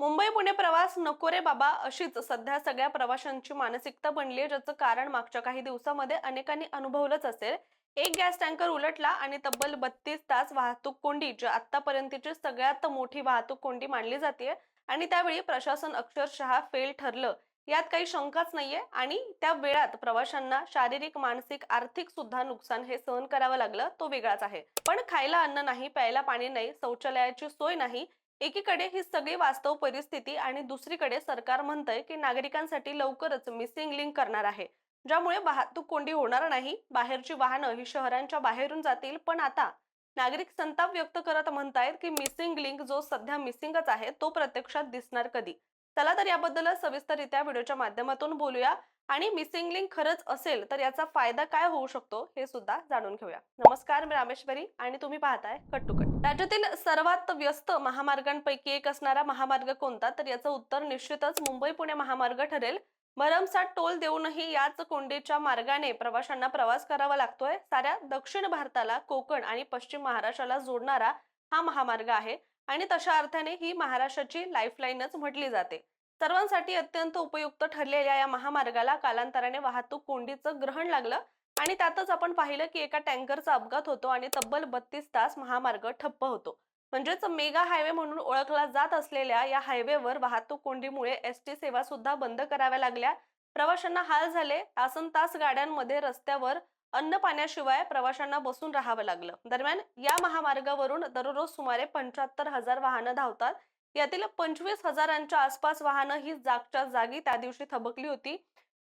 मुंबई पुणे प्रवास नको रे बाबा. अशीच सध्या सगळ्या प्रवाशांची मानसिकता बनली आहे ज्याचं कारण मागच्या काही दिवसामध्ये अनेकांनी अनुभवलंच असेल. एक गॅस टँकर उलटला आणि तब्बल बत्तीस तास वाहतूक कोंडी जी आतापर्यंतची सगळ्यात मोठी वाहतूक कोंडी मानली जाते आणि त्यावेळी प्रशासन अक्षरशः फेल ठरलं. यात काही शंकाच नाहीये आणि त्या वेळात प्रवाशांना शारीरिक मानसिक आर्थिक सुद्धा नुकसान हे सहन करावं लागलं तो वेगळाच आहे. पण खायला अन्न नाही प्यायला पाणी नाही शौचालयाची सोय नाही एकीकडे ही सगळी वास्तव परिस्थिती आणि दुसरीकडे सरकार म्हणतंय की नागरिकांसाठी लवकरच मिसिंग लिंक करणार आहे. ज्यामुळे वाहतूक कोंडी होणार नाही बाहेरची वाहनं ही शहरांच्या बाहेरून जातील पण आता नागरिक संताप व्यक्त करत म्हणतायत की मिसिंग लिंक जो सध्या मिसिंगच आहे तो प्रत्यक्षात दिसणार कधी? चला तर याबद्दल सविस्तररित्या व्हिडिओच्या माध्यमातून बोलूया. आणि मिसिंग लिंक खरंच असेल तर याचा फायदा काय होऊ शकतो हे सुद्धा जाणून घेऊया. नमस्कार मी रामेश्वरी आणि तुम्ही पाहताय कट टू कट. राज्यातील सर्वात व्यस्त महामार्गांपैकी एक असणारा महामार्ग कोणता? तर याचं उत्तर निश्चितच मुंबई पुणे महामार्ग ठरेल. भरमसाठ टोल देऊनही याच कोंडीच्या मार्गाने प्रवाशांना प्रवास करावा लागतोय. साऱ्या दक्षिण भारताला कोकण आणि पश्चिम महाराष्ट्राला जोडणारा हा महामार्ग आहे. आणि तशा अर्थाने ही महाराष्ट्राची लाईफलाईनच म्हटली जाते. सर्वांसाठी अत्यंत उपयुक्त ठरलेल्या या महामार्गाला कालांतराने वाहतूक कोंडीचं ग्रहण लागलं आणि त्यातच आपण पाहिलं की एका टँकरचा अपघात होतो आणि तब्बल बत्तीस तास महामार्ग ठप्प होतो. म्हणजेच मेगा हायवे म्हणून ओळखला जात असलेल्या या हायवेवर वाहतूक कोंडीमुळे एस टी सेवा सुद्धा बंद कराव्या लागल्या. प्रवाशांना हाल झाले. तासन तास गाड्यांमध्ये रस्त्यावर अन्न पाण्याशिवाय प्रवाशांना बसून राहावं लागलं. दरम्यान या महामार्गावरून दररोज सुमारे पंच्याहत्तर हजार वाहनं धावतात. यातील पंचवीस हजारांच्या आसपास वाहनं ही जागच्या जागी त्या दिवशी थबकली होती.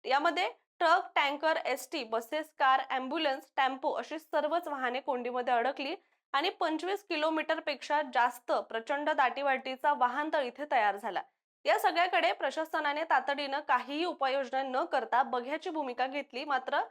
यामध्ये truck tanker S T buses car ambulance tempo अशी सर्वच वाहने कोंडीमध्ये अडकली आणि पंचवीस किलोमीटरपेक्षा जास्त प्रचंड दाटीवाटीचा वाहनतळ इथे तयार झाला. या सगळ्याकडे प्रशासनाने तातडीनं काहीही उपाययोजना न करता बघ्याची भूमिका घेतली. मात्र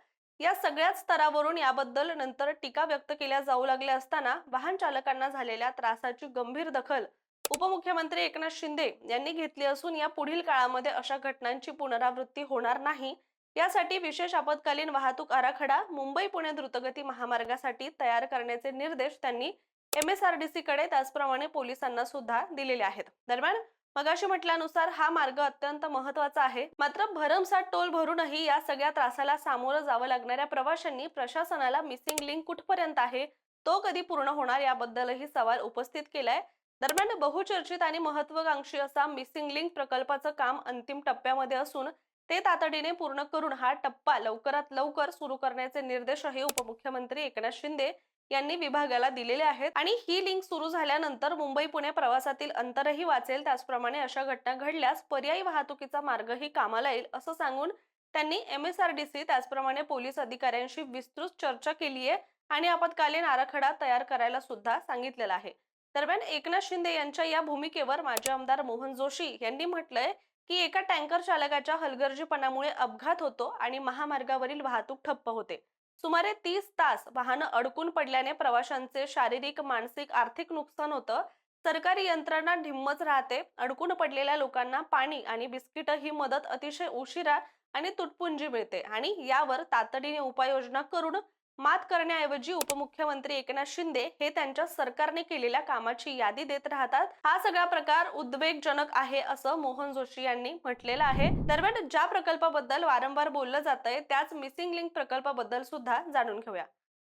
या सगळ्याच स्तरावरून याबद्दल नंतर टीका व्यक्त केल्या जाऊ लागल्या असताना वाहन चालकांना झालेल्या त्रासाची गंभीर दखल उपमुख्यमंत्री एकनाथ शिंदे यांनी घेतली असून या पुढील काळामध्ये अशा घटनांची पुनरावृत्ती होणार नाही. यासाठी विशेष आपत्कालीन वाहतूक आराखडा मुंबई पुणे द्रुतगती महामार्गासाठी तयार करण्याचे निर्देश त्यांनी M S R D C कडे त्याचप्रमाणे पोलिसांना सुद्धा दिलेले आहेत. दरम्यान मगाशी म्हटल्यानुसार हा मार्ग अत्यंत महत्त्वाचा आहे. मात्र भरमसाठ टोल भरूनही या सगळ्या त्रासाला सामोरं जावं लागणाऱ्या प्रवाशांनी प्रशासनाला मिसिंग लिंक कुठपर्यंत आहे? तो कधी पूर्ण होणार याबद्दलही सवाल उपस्थित केलाय. दरम्यान बहुचर्चित आणि महत्वाकांक्षी असा मिसिंग लिंक प्रकल्पाचं काम अंतिम टप्प्यामध्ये असून ते तातडीने पूर्ण करून हा टप्पा लवकरात लवकर सुरू करण्याचे निर्देशही उपमुख्यमंत्री एकनाथ शिंदे यांनी विभागाला दिलेले आहेत. आणि ही लिंक सुरू झाल्यानंतर मुंबई पुणे प्रवासातील अंतरही वाचेल. त्याचप्रमाणे अशा घटना घडल्यास पर्यायी वाहतुकीचा मार्गही कामाला येईल असं सांगून त्यांनी M S R D C त्याचप्रमाणे पोलीस अधिकाऱ्यांशी विस्तृत चर्चा केली आहे आणि आपत्कालीन आराखडा तयार करायला सुद्धा सांगितलेला आहे. दरम्यान एकनाथ शिंदे यांच्या या भूमिकेवर माजी आमदार मोहन जोशी यांनी म्हटलंय की एका टँकर चालकाच्या हलगर्जीपणामुळे अपघात होतो आणि महामार्गावरील वाहतूक ठप्प होते. सुमारे तीस तास वाहनं अडकून पडल्याने प्रवाशांचे शारीरिक मानसिक आर्थिक नुकसान होतं. सरकारी यंत्रणा ढिम्मच राहते. अडकून पडलेल्या लोकांना पाणी आणि बिस्किट ही मदत अतिशय उशिरा आणि तुटपुंजी मिळते आणि यावर तातडीने उपाययोजना करून मात करण्याऐवजी उपमुख्यमंत्री एकनाथ शिंदे हे त्यांच्या सरकारने केलेल्या कामाची यादी देत राहतात. हा सगळा प्रकार उद्वेगजनक आहे असं मोहन जोशी यांनी म्हटलेलं आहे. दरम्यान ज्या प्रकल्पाबद्दल वारंवार बोललं जात आहे त्याच मिसिंग लिंक प्रकल्पाबद्दल सुद्धा जाणून घेऊया.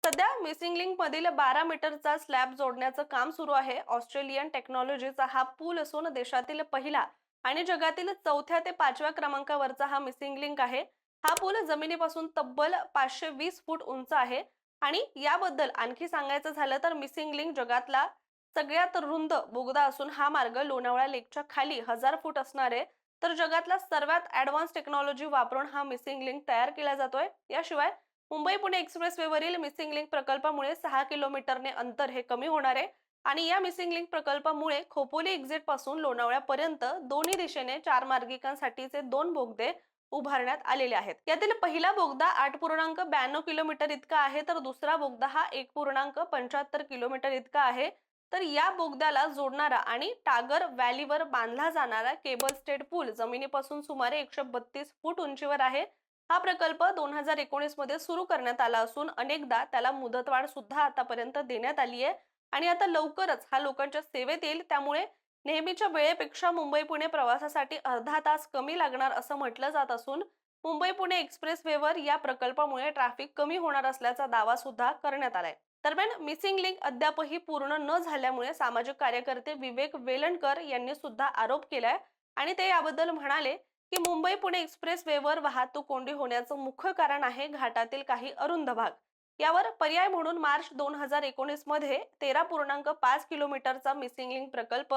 सध्या मिसिंग लिंक मधील बारा मीटरचा स्लॅब जोडण्याचं काम सुरू आहे. ऑस्ट्रेलियन टेक्नॉलॉजीचा हा पूल असून देशातील पहिला आणि जगातील चौथ्या ते पाचव्या क्रमांकावरचा हा मिसिंग लिंक आहे. हा पूल जमिनीपासून तब्बल पाचशे वीस फूट उंच आहे आणि याबद्दल आणखी सांगायचं झालं तर मिसिंग लिंक जगातला सगळ्यात रुंद बोगदा असून हा मार्ग लोणावळा लेकच्या खाली हजार फूट असणार आहे. तर जगातला सर्वात ऍडव्हान्स टेक्नॉलॉजी वापरून हा मिसिंग लिंक तयार केला जातोय. याशिवाय मुंबई पुणे एक्सप्रेसवेवरील मिसिंग लिंक प्रकल्पामुळे सहा किलोमीटरने अंतर हे कमी होणार आहे. आणि या मिसिंग लिंक प्रकल्पामुळे खोपोली एक्झिटपासून लोणावळ्यापर्यंत दोन्ही दिशेने चार मार्गिकांसाठीचे दोन बोगदे उभारण्यात आलेले आहेत. यातील पहिला बोगदा आठ पूर्णांक ब्याण्णव किलोमीटर इतका आहे तर दुसरा बोगदा हा एक पूर्णांक पंच्याहत्तर किलोमीटर इतका आहे. तर या बोगद्याला जोडणारा आणि टागर व्हॅलीवर बांधला जाणारा केबल स्टेट पूल जमिनीपासून सुमारे एकशे बत्तीस फूट उंचीवर आहे. हा प्रकल्प दोन हजार एकोणीसमध्ये सुरू करण्यात आला असून अनेकदा त्याला मुदतवाढ सुद्धा आतापर्यंत देण्यात आली आहे. आणि आता लवकरच हा लोकांच्या सेवेत येईल त्यामुळे नेहमीच्या वेळेपेक्षा मुंबई पुणे प्रवासासाठी अर्धा तास कमी लागणार असं म्हटलं जात असून मुंबई पुणे एक्सप्रेस वेवर या प्रकल्पामुळे ट्रॅफिक कमी होणार असल्याचा दावा सुद्धा करण्यात आलाय. दरम्यान मिसिंग लिंक अद्यापही पूर्ण न झाल्यामुळे सामाजिक कार्यकर्ते विवेक वेलणकर यांनी सुद्धा आरोप केलाय आणि ते याबद्दल म्हणाले की मुंबई पुणे एक्सप्रेस वेवर वाहतूक कोंडी होण्याचं मुख्य कारण आहे घाटातील काही अरुंद भाग. यावर पर्याय म्हणून मार्च दोन हजार एकोणीसमध्ये तेरा पूर्णांक पाच किलोमीटरचा मिसिंग लिंक प्रकल्प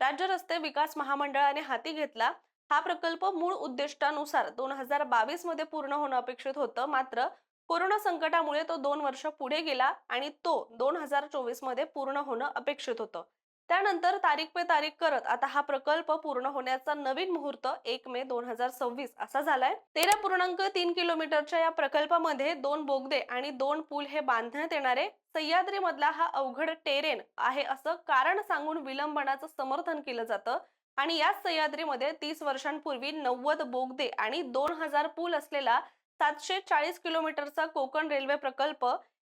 राज्य रस्ते विकास महामंडळाने हाती घेतला. हा प्रकल्प मूळ उद्दिष्टानुसार दोन हजार बावीसमध्ये पूर्ण होणं अपेक्षित होतं. मात्र कोरोना संकटामुळे तो दोन वर्ष पुढे गेला आणि तो दोन हजार चोवीसमध्ये पूर्ण होणं अपेक्षित होतं. त्यानंतर तारीख पे तारीख करत आता हा प्रकल्प पूर्ण होण्याचा नवीन मुहूर्त एक मे दोन हजार सव्वीस असा झालाय. तेरा पूर्णांक तीन किलोमीटरच्या या प्रकल्पामध्ये दोन बोगदे आणि दोन पूल हे बांधण्यात येणारे. सह्याद्री मधला हा अवघड टेरेन आहे असं कारण सांगून विलंबनाचं समर्थन केलं जातं. आणि याच सह्याद्रीमध्ये तीस वर्षांपूर्वी नव्वद बोगदे आणि दोन हजार पूल असलेला सातशे चाळीस किलोमीटरचा कोकण रेल्वे प्रकल्प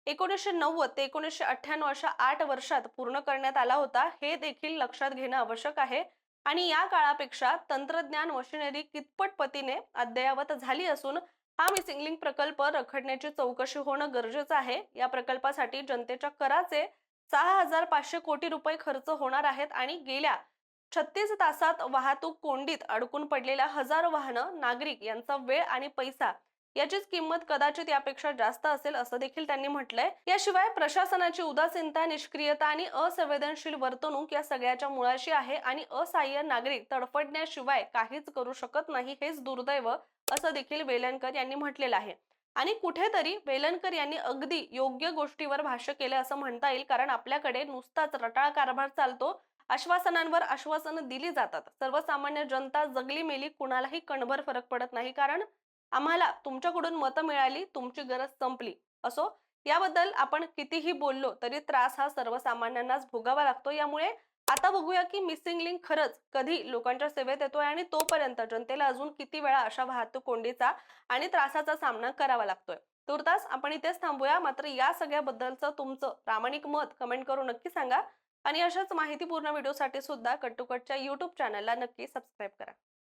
एकोणीसशे नव्वद ते एकोणीसशे अठ्ठ्याण्णव अशा आठ वर्षात पूर्ण करण्यात आला होता हे देखील लक्षात घेणं आवश्यक आहे. आणि या काळापेक्षा तंत्रज्ञान मशिनरी कितपट पतीने अद्ययावत झाली असून हा मिसिंग लिंक प्रकल्प रखडण्याची चौकशी होणं गरजेचं आहे. या प्रकल्पासाठी जनतेच्या कराचे सहा हजार पाचशे कोटी रुपये खर्च होणार आहेत आणि गेल्या छत्तीस तासात वाहतूक कोंडीत अडकून पडलेल्या हजारो वाहनं नागरिक यांचा वेळ आणि पैसा याचीच किंमत कदाचित यापेक्षा जास्त असेल असं देखील त्यांनी म्हटलंय. याशिवाय प्रशासनाची उदासीनता निष्क्रियता आणि असंवेदनशील वर्तणूक या सगळ्याच्या मुळाशी आहे आणि असहाय्य नागरिक तडफडण्याशिवाय काहीच करू शकत नाही हेच दुर्दैव असं देखील वेलणकर यांनी म्हटलेलं आहे. आणि कुठेतरी वेलणकर यांनी अगदी योग्य गोष्टीवर भाष्य केलं असं म्हणता येईल कारण आपल्याकडे नुसताच रटाळ कारभार चालतो आश्वासनांवर आश्वासनं दिली जातात. सर्वसामान्य जनता जगली मेली कुणालाही कणभर फरक पडत नाही कारण आम्हाला तुमच्याकडून मतं मिळाली तुमची गरज संपली. असो याबद्दल आपण कितीही बोललो तरी त्रास हा सर्वसामान्यांनाच भोगावा लागतो. यामुळे आता बघूया की मिसिंग लिंक खरंच कधी लोकांच्या सेवेत येतोय आणि तोपर्यंत जनतेला अजून किती वेळा अशा वाहतूक कोंडीचा आणि त्रासाचा सामना करावा लागतोय. तुर्तास आपण इथेच थांबूया. मात्र या सगळ्याबद्दलचं तुमचं प्रामाणिक मत कमेंट करून नक्की सांगा. आणि अशाच माहितीपूर्ण व्हिडिओसाठी सुद्धा कट्टुकटच्या युट्यूब चॅनलला नक्की सबस्क्राईब करा.